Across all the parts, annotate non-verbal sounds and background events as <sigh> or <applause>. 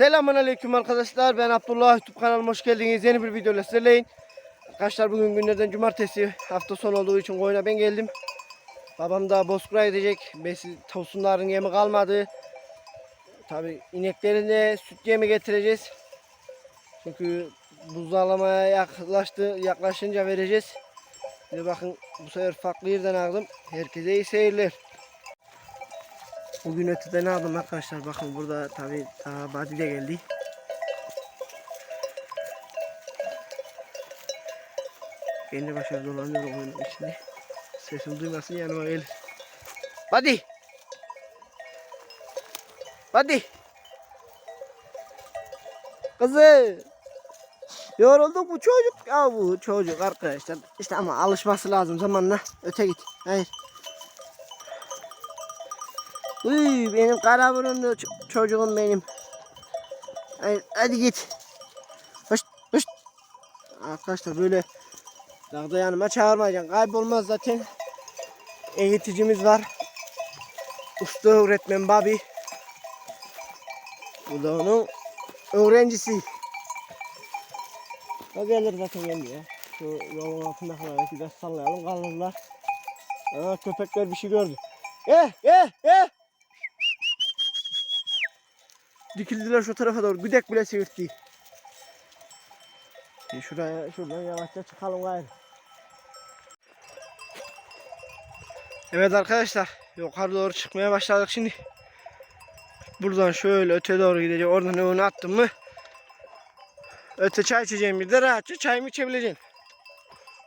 Selamun Aleyküm arkadaşlar. Ben Abdullah YouTube kanalıma hoş geldiniz. Yeni bir videoyla sizlerleyim. Arkadaşlar bugün günlerden cumartesi hafta sonu olduğu için koyuna ben geldim. Babam da bozkura edecek. Besi tosunların yemi kalmadı. Tabi ineklerine süt yemi getireceğiz. Çünkü buzdağlamaya yaklaştı, yaklaşınca vereceğiz. De bakın bu sefer farklı yerden aldım. Herkese iyi seyirler. Bugün öteden aldım arkadaşlar. Bakın burada tabi daha body de geldi. Kendi başına dolanıyorum oyunun içinde. Sesim duymasın yanıma gelir. Body! Body! Kızı! Yorulduk bu çocuk. Ya bu çocuk arkadaşlar. İşte ama alışması lazım zamanla. Öte git. Hayır. Uy benim kara burunlu çocuğum benim. Hadi git. Hoş, hoş. Arkadaşlar böyle dağda yanıma çağırmayacaksın. Kaybolmaz zaten. Eğiticimiz var. Usta öğretmen Babi. Bu da onun öğrencisi. O gelir zaten kendi ya. Şu yolun altında falan biraz sallayalım kalırlar. Aa, köpekler bir şey gördü. Eh eh eh. Dikildiler şu tarafa doğru. Güdek bile seyirtti. Bir şuraya şuradan yavaşça çıkalım gayrı. Evet arkadaşlar yukarı doğru çıkmaya başladık şimdi. Buradan şöyle öte doğru gidecek. Oradan önüne attım mı? Öte çay içeceğim bir de rahatça çayımı içebileceğim.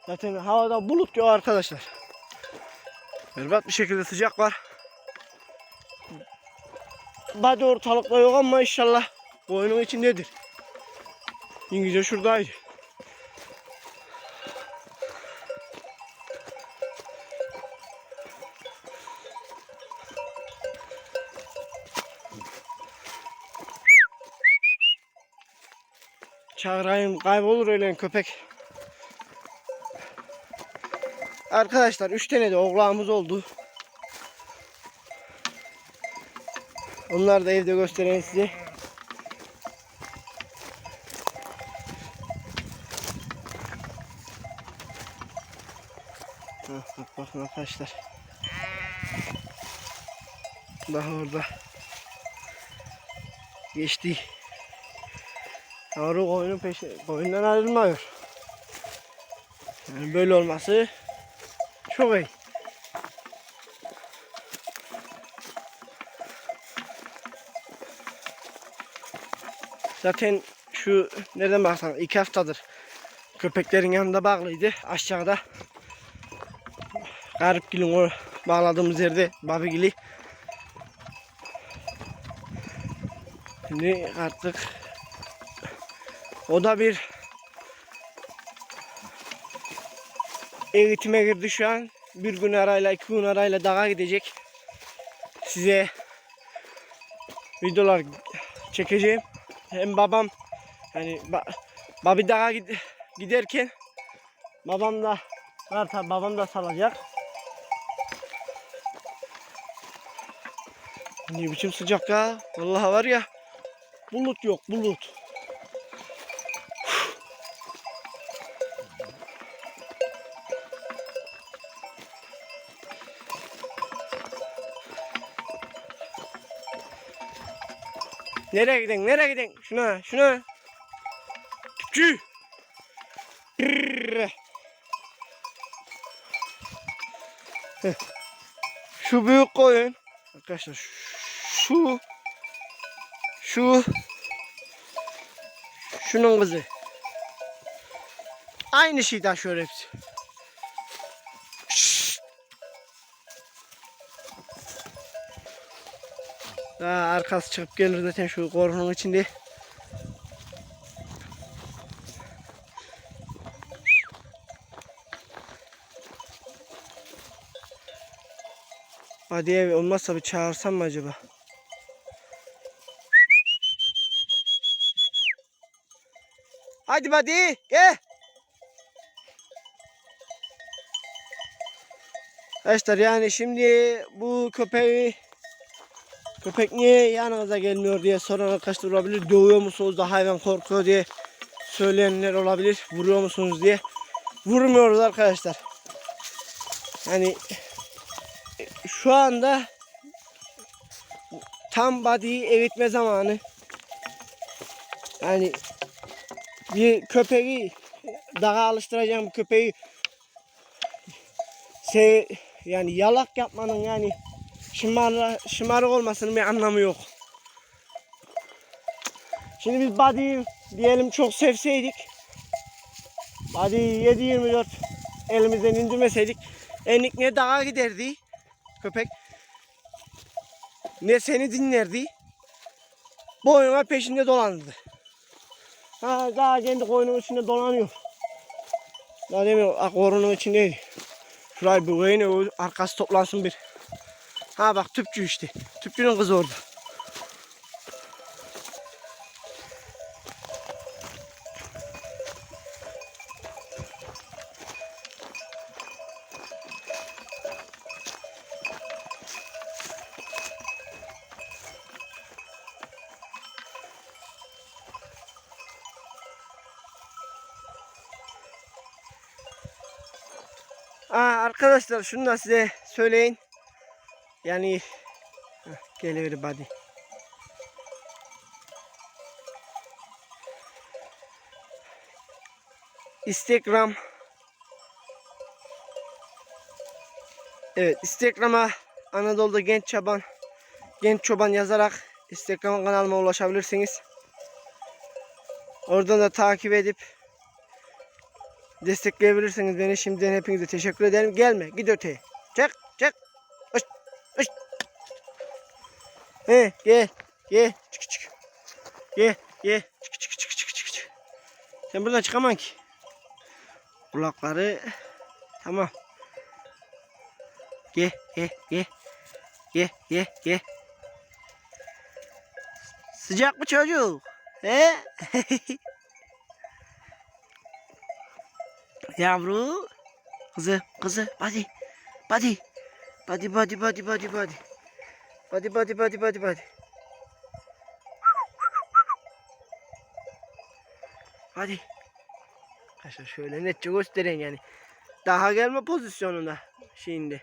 Zaten havada bulut yok arkadaşlar. Berbat bir şekilde sıcak var. Body ortalıkta yok ama inşallah oyunun içindedir. İngilizce şuradaydı. Çağırayım kaybolur öyle köpek. Arkadaşlar 3 tane de oğlağımız oldu. Onlar da evde göstereyim size. Bak, bak, bakın arkadaşlar. Bak orada. Geçti. Yavru koyunun peşi, koyundan ayrılmıyor. Yani böyle olması çok iyi. Zaten şu nereden baksan iki haftadır köpeklerin yanında bağlıydı aşağıda. Garipgil'in o bağladığımız yerde Babigil'i. Şimdi artık o da bir eğitime girdi şu an. Bir gün arayla iki gün arayla dağa gidecek. Size videolar çekeceğim. Hem babam hani ba, babi dağa gid- giderken babam da var tabi babam da salacak. Ne biçim sıcak ya. Vallahi var ya. Bulut yok bulut. Nereye giden? Nereye giden? Şuna, şuna. Küçü. Şu büyük koyun. Arkadaşlar şu şu şunun kızı. Aynı şey taşıyor hepsi. Daha arkası çıkıp gelir zaten şu korunun içinde. Hadi ev olmazsa bir çağırsam mı acaba? Hadi hadi gel. Arkadaşlar yani şimdi bu köpeği Köpek niye yanınıza gelmiyor diye soran arkadaşlar olabilir. Dövüyor musunuz da hayvan korkuyor diye söyleyenler olabilir. Vuruyor musunuz diye. Vurmuyoruz arkadaşlar. Yani şu anda tam body'yi eritme zamanı. Yani bir köpeği daha alıştıracağım köpeği şey yani yalak yapmanın yani şımar, şımarık olmasının bir anlamı yok. Şimdi biz body'yi diyelim çok sevseydik body'yi 7-24 elimizden indirmeseydik enlik ne dağa giderdi köpek ne seni dinlerdi boyuna peşinde dolanırdı. Ha daha kendi koyunun içinde dolanıyor. Daha demiyor ah korunun içinde. Şurayı bir koyun arkası toplansın bir. Ha bak tüpçü işte. Tüpçünün kızı orada. Aa, arkadaşlar şunu da size söyleyin. Yani geliver body. Instagram Evet Instagram'a Anadolu'da genç çoban genç çoban yazarak Instagram kanalıma ulaşabilirsiniz. Oradan da takip edip destekleyebilirsiniz beni. Şimdiden hepinize teşekkür ederim. Gelme git öteye. Çık hış. He gel gel çık çık. Gel gel çık çık çık çık. çık. Sen buradan çıkamam ki. Kulakları tamam. Gel gel gel. Gel gel gel. Sıcak mı çocuk? He? <laughs> Yavru. Kızı, kızı, hadi. Hadi. Hadi, hadi, hadi, hadi, hadi. Hadi, hadi, hadi, hadi, hadi. Hadi. Arkadaşlar şöyle netçe göstereyim yani. Daha gelme pozisyonunda şeyinde.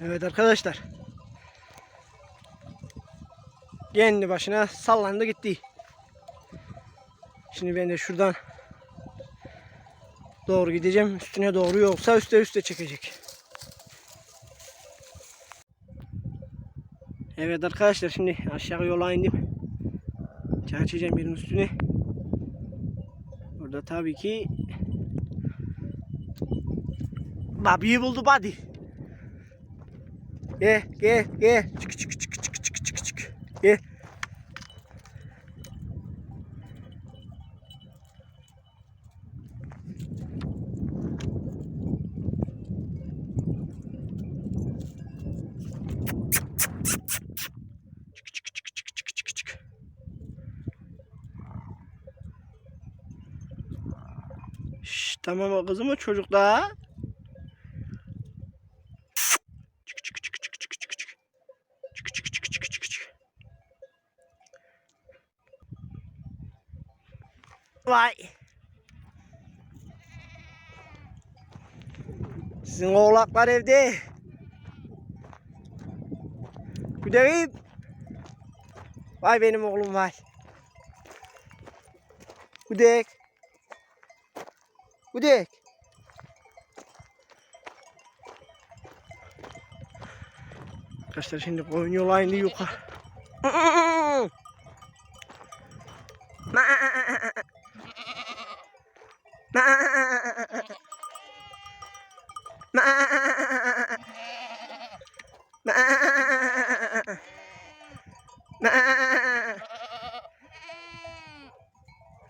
Evet arkadaşlar. Kendi başına sallandı gitti. Şimdi ben de şuradan doğru gideceğim. Üstüne doğru yoksa üste üste çekecek. Evet arkadaşlar şimdi aşağı yola indim. Çarçacağım yerin üstüne. Burada tabii ki Babiyi buldu Badi. Gel gel gel. Çık çık çık çık çık. Gel. Çık çık çık çık çık çık çık. Şş, tamam o kızım o çocuk da. Çık çık çık çık çık çık çık. Çık çık çık çık çık çık. Vay. Sizin oğlaklar evde. Güdevim. Vay benim oğlum vay. Gudek. Gudek. Arkadaşlar şimdi koyun yola indi yukarı. <laughs>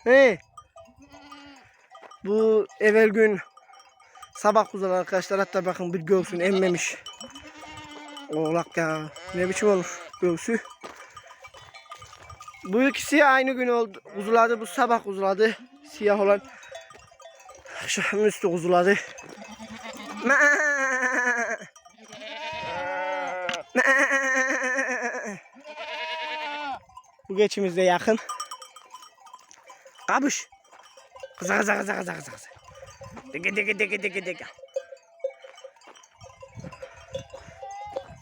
Hey. Bu evvel gün sabah kuzular arkadaşlar hatta bakın bir göğsünü emmemiş. Oğlak ya. Ne biçim olmuş göğsü. Bu ikisi aynı gün oldu. Kuzuladı. Bu sabah kuzuladı. siyah olan akşamın üstü kuzuladı. Bu geçimiz de yakın. Kabuş. Kıza kıza kıza kıza kıza. kıza. Digi digi digi digi digi.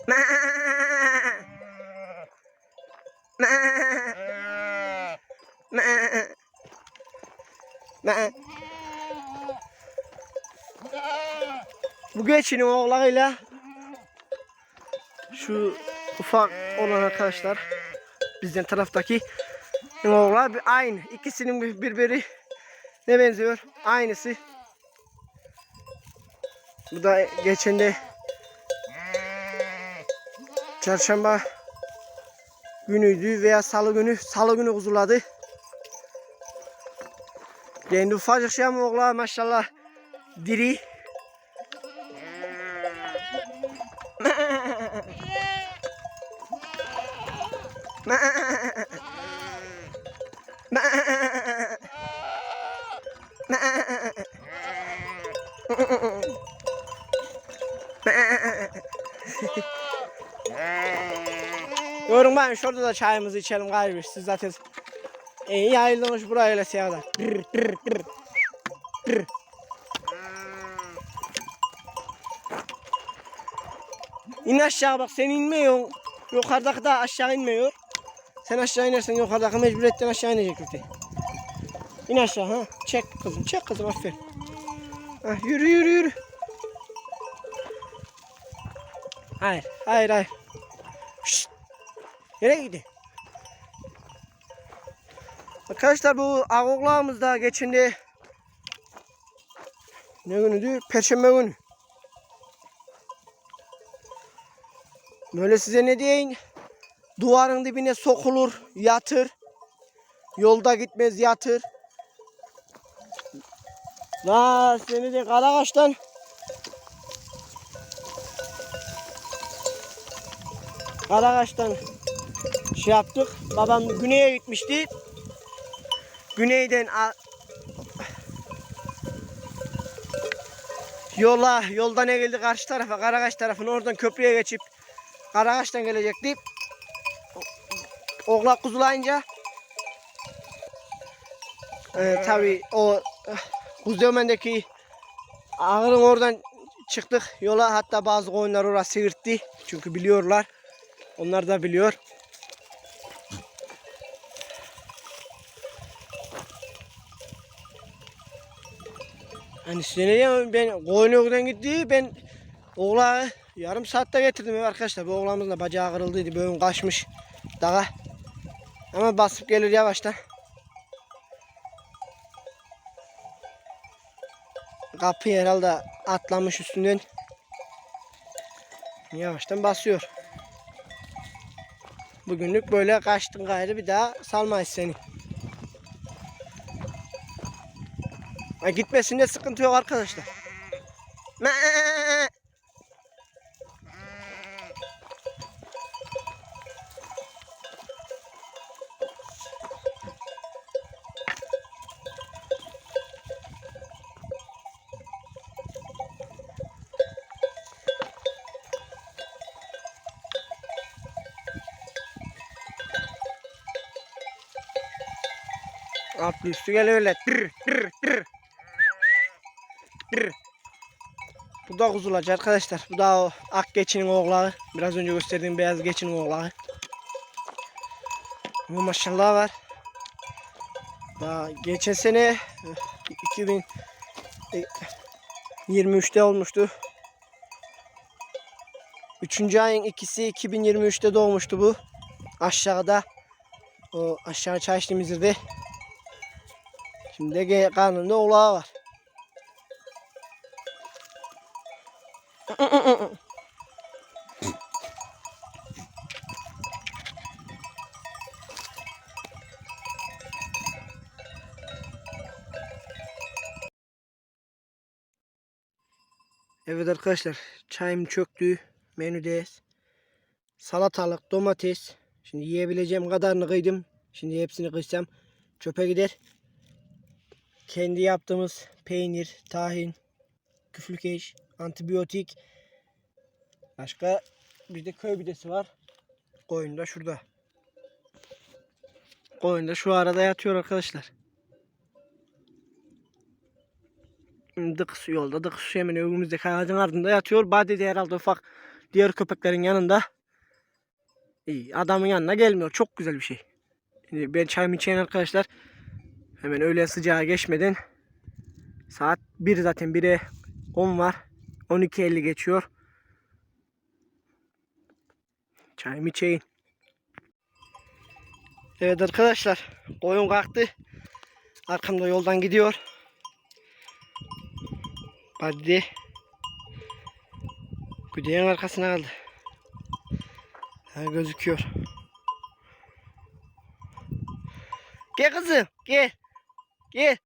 Ma. Ma. Ma. Ma. Bu geçinin oğlağıyla şu ufak olan arkadaşlar bizden taraftaki bir aynı. İkisinin bir- birbiri ne benziyor? Aynısı. Bu da geçen de çarşamba günüydü veya salı günü. Salı günü kuzuladı. Kendi ufacık şey ama oğlan maşallah diri. <laughs> Ben şurada da çayımızı içelim galiba. Siz zaten iyi yayılmış buraya öyle siyahlar. İn aşağı bak sen inmiyorsun. Yukarıdaki da aşağı inmiyor. Sen aşağı inersen yukarıdaki mecburiyetten aşağı inecek köfte. İn aşağı ha. Çek kızım çek kızım aferin. Ha, yürü yürü yürü. Hayır hayır hayır. Şşt. Nereye gidiyor? Arkadaşlar bu ağoğlağımızda geçindi. Ne günüdür? Perşembe günü. Böyle size ne diyeyim? Duvarın dibine sokulur, yatır. Yolda gitmez yatır. La seni de Karakaş'tan Karakaş'tan şey yaptık. Babam güneye gitmişti. Güneyden yola yoldan ne geldi karşı tarafa Karakaş tarafına oradan köprüye geçip Karakaş'tan gelecekti. Oğlak kuzulayınca e, tabi o eh, Kuzeymen'deki ağırın oradan çıktık yola hatta bazı koyunlar orası sıyırttı çünkü biliyorlar onlar da biliyor. Size ne diyeyim ben koyun oradan gitti ben oğlağı yarım saatte getirdim eve arkadaşlar. Bu oğlağımızın da bacağı kırıldıydı. Böğün kaçmış dağa. Ama basıp gelir yavaştan. Kapı herhalde atlamış üstünden. Yavaştan basıyor. Bugünlük böyle kaçtın gayrı bir daha salmayız seni. Ha, gitmesinde sıkıntı yok arkadaşlar. Altlı üstü geliyor öyle. Tır, tır, tır. Tır. Bu da kuzulacı arkadaşlar. Bu da o ak geçinin oğlağı. Biraz önce gösterdiğim beyaz geçinin oğlağı. Bu maşallah var. Daha geçen sene eh, 2023'te olmuştu. Üçüncü ayın ikisi 2023'te doğmuştu bu. Aşağıda o aşağı çay içtiğimiz yerde Şimdi de karnında oğlağı var. Evet arkadaşlar çayım çöktü menüdeyiz. Salatalık, domates. Şimdi yiyebileceğim kadarını kıydım. Şimdi hepsini kıysam çöpe gider. kendi yaptığımız peynir, tahin, küflük eş, antibiyotik. Başka bir de köy bidesi var. Koyun da şurada. Koyun da şu arada yatıyor arkadaşlar. Dıkısı yolda. Dıkısı hemen evimizdeki ağacın ardında yatıyor. Badi de herhalde ufak diğer köpeklerin yanında. İyi. Adamın yanına gelmiyor. Çok güzel bir şey. Şimdi ben çayımı içeyim arkadaşlar. Hemen öğle sıcağı geçmeden saat 1 zaten 1'e 10 var. 12.50 geçiyor. Çayımı içeyim. Evet arkadaşlar. Koyun kalktı. Arkamda yoldan gidiyor. Hadi. Güdeğin arkasına kaldı. Ha, gözüküyor. Gel kızım. Gel. Gel.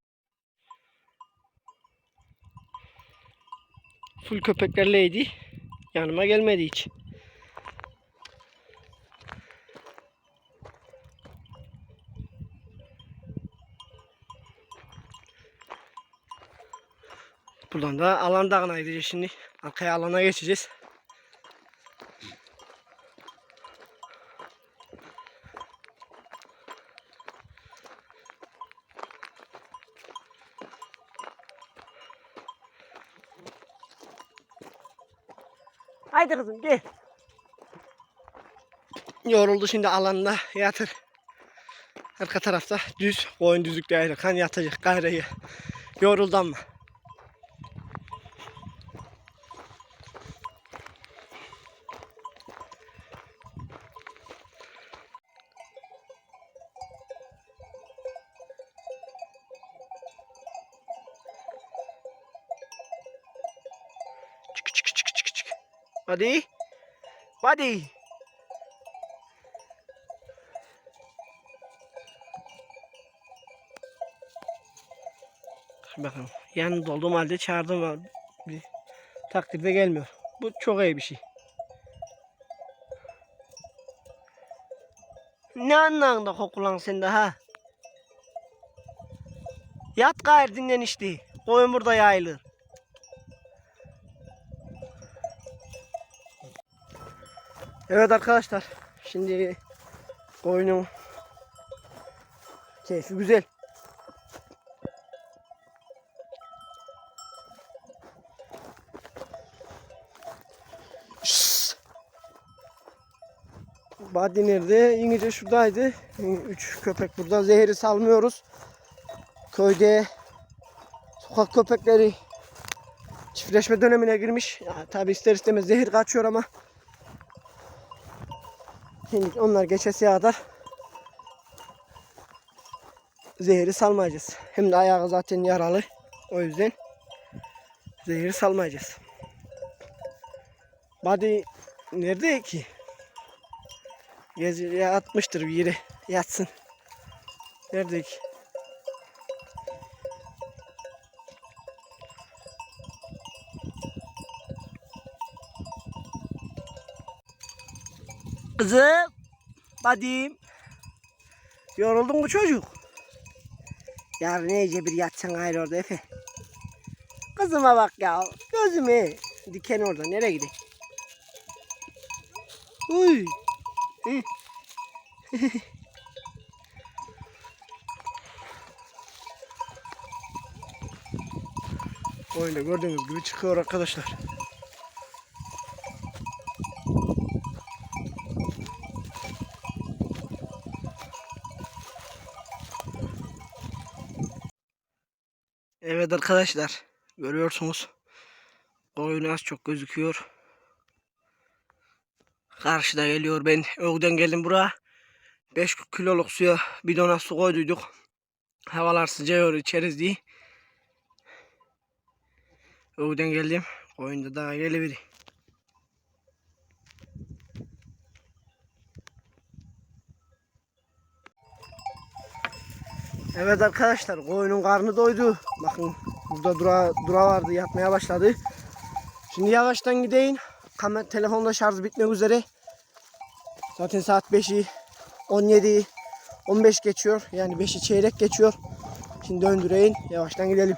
Full köpeklerleydi. Yanıma gelmedi hiç. Buradan da alan dağına gideceğiz şimdi. Arkaya alana geçeceğiz. Haydi kızım gel. Yoruldu şimdi alanda yatır. Arka tarafta düz koyun düzlükte ayrı kan yatacak gayrıyı. Yoruldu ama. Çık çık çık çık çık. Hadi. Hadi. Bakın yanında olduğum halde çağırdım ama bir takdirde gelmiyor. Bu çok iyi bir şey. Ne anlamda kokulan sen de ha? Yat gayrı dinlen işte. Koyun burada yayılır. Evet arkadaşlar. Şimdi koyunun keyfi güzel. Badi nerede? İngilizce şuradaydı. Üç köpek burada. Zehri salmıyoruz. Köyde sokak köpekleri çiftleşme dönemine girmiş. Ya, tabi ister istemez zehir kaçıyor ama Şimdi onlar geçesiye kadar zehri salmayacağız. Hem de ayağı zaten yaralı. O yüzden zehri salmayacağız. Body nerede ki? Gece atmıştır bir yere yatsın. Nerede ki? Kızım. Badim. Yoruldun mu çocuk? Yarın iyice bir yatsan ayrı orada Efe. Kızıma bak ya. Gözüme. Diken orada. Nereye gideyim? Uy. Öyle <laughs> gördüğünüz gibi çıkıyor arkadaşlar. Evet arkadaşlar görüyorsunuz koyun az çok gözüküyor. Karşıda geliyor ben öğden geldim buraya. 5 kiloluk suya bidona su koyduyduk. Havalar sıcıyor içeriz diye. Öğden geldim. Koyun da daha gelebilir. Evet arkadaşlar koyunun karnı doydu. Bakın burada dura, dura vardı yatmaya başladı. Şimdi yavaştan gideyim. Kamer, telefonda şarj bitmek üzere. Zaten saat 5'i 17 15 geçiyor. Yani 5'i çeyrek geçiyor. Şimdi döndüreyim. Yavaştan gidelim.